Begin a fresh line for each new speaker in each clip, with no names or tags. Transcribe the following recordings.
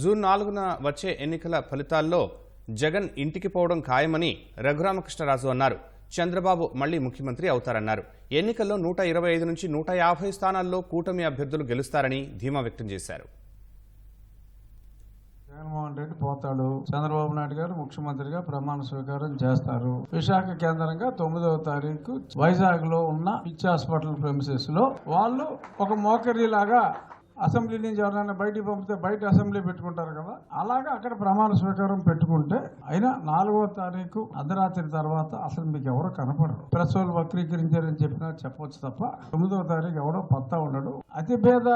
June నాలుగున వచ్చే ఎన్నికల ఫలితాల్లో జగన్ ఇంటికి పోవడం ఖాయమని రఘురామకృష్ణరాజు అన్నారు. చంద్రబాబు మళ్ళీ ముఖ్యమంత్రి అవుతారన్నారు. ఎన్నికల్లో నూట ఇరవై ఐదు నుంచి నూట యాభై స్థానాల్లో కూటమి అభ్యర్థులు గెలుస్తారని ధీమా వ్యక్తం చేశారు.
జగన్మోహన్ రెడ్డి పోతాడు. చంద్రబాబు నాయుడు గారు ముఖ్యమంత్రిగా ప్రమాణ స్వీకారం చేస్తారు. విశాఖ కేంద్రంగా తొమ్మిదవ తారీఖు వైజాగ్లో ఉన్న పిచ్ హాస్పిటల్ ప్రెమిసెస్లో వాళ్ళు ఒక మోకరి లాగా అసెంబ్లీ నుంచి ఎవరైనా బయటికి పంపితే బయట అసెంబ్లీ పెట్టుకుంటారు కదా. అలాగా అక్కడ ప్రమాణ స్వీకారం పెట్టుకుంటే అయినా నాలుగో తారీఖు అర్ధరాత్రి తర్వాత అసలు మీకు ఎవరు కనపడరు. ప్రెస్ వాళ్ళు వక్రీకరించారని చెప్పినా చెప్పొచ్చు తప్ప తొమ్మిదవ తారీఖు ఎవడో పత్తా ఉండడు. అతిపేద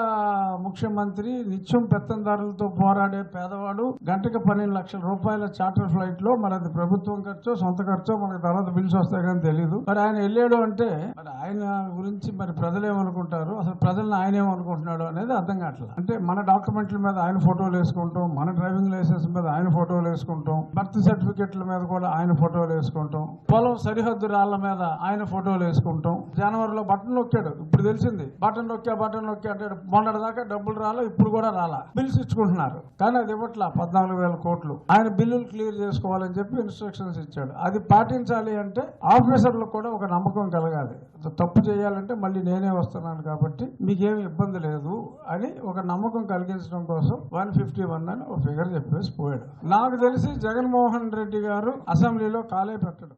ముఖ్యమంత్రి నిత్యం పెత్తందారులతో పోరాడే పేదవాడు గంటకు పన్నెండు లక్షల రూపాయల చార్టర్ ఫ్లైట్లో మరి అది ప్రభుత్వం ఖర్చు సొంత ఖర్చు మనకి తర్వాత బిల్స్ వస్తాయి కానీ తెలియదు మరి ఆయన వెళ్ళాడు అంటే మరి ఆయన గురించి మరి ప్రజలు ఏమనుకుంటారు? అసలు ప్రజలను ఆయన ఏమనుకుంటున్నాడు అనేది అర్థం కావట్లేదు. అంటే మన డాక్యుమెంట్ల మీద ఆయన ఫోటోలు వేసుకుంటాం మన డ్రైవింగ్ లైసెన్స్ మీద ఆయన ఫోటోలు వేసుకుంటాం బర్త్ సర్టిఫికెట్ల మీద కూడా ఆయన ఫోటోలు వేసుకుంటాం పొలం సరిహద్దు రాళ్ళ మీద ఆయన ఫోటోలు వేసుకుంటాం. జనవరిలో బటన్ నొక్కాడు ఇప్పుడు తెలిసింది. బటన్ నొక్కా బటన్ నొక్కా అంటే మొన్నటి దాకా డబ్బులు రాలా ఇప్పుడు కూడా రాలా. బిల్స్ ఇచ్చుకుంటున్నారు. కానీ అది ఇవ్వట్లా పద్నాలుగు వేల కోట్లు. ఆయన బిల్లులు క్లియర్ చేసుకోవాలని చెప్పి ఇన్స్ట్రక్షన్స్ ఇచ్చాడు. అది పాటించాలి అంటే ఆఫీసర్లకు కూడా ఒక నమ్మకం కలగాలి. తప్పు చేయాలంటే మళ్ళీ నేనే వస్తున్నాను కాబట్టి మీకేమి ఇబ్బంది లేదు. అని ఒక నమ్మకం కలిగించడం కోసం వన్ ఫిఫ్టీ వన్ అని ఒక ఫిగర్ చెప్పేసి పోయాడు. నాకు తెలిసి జగన్మోహన్ రెడ్డి గారు అసెంబ్లీలో కాలే పెట్టడు.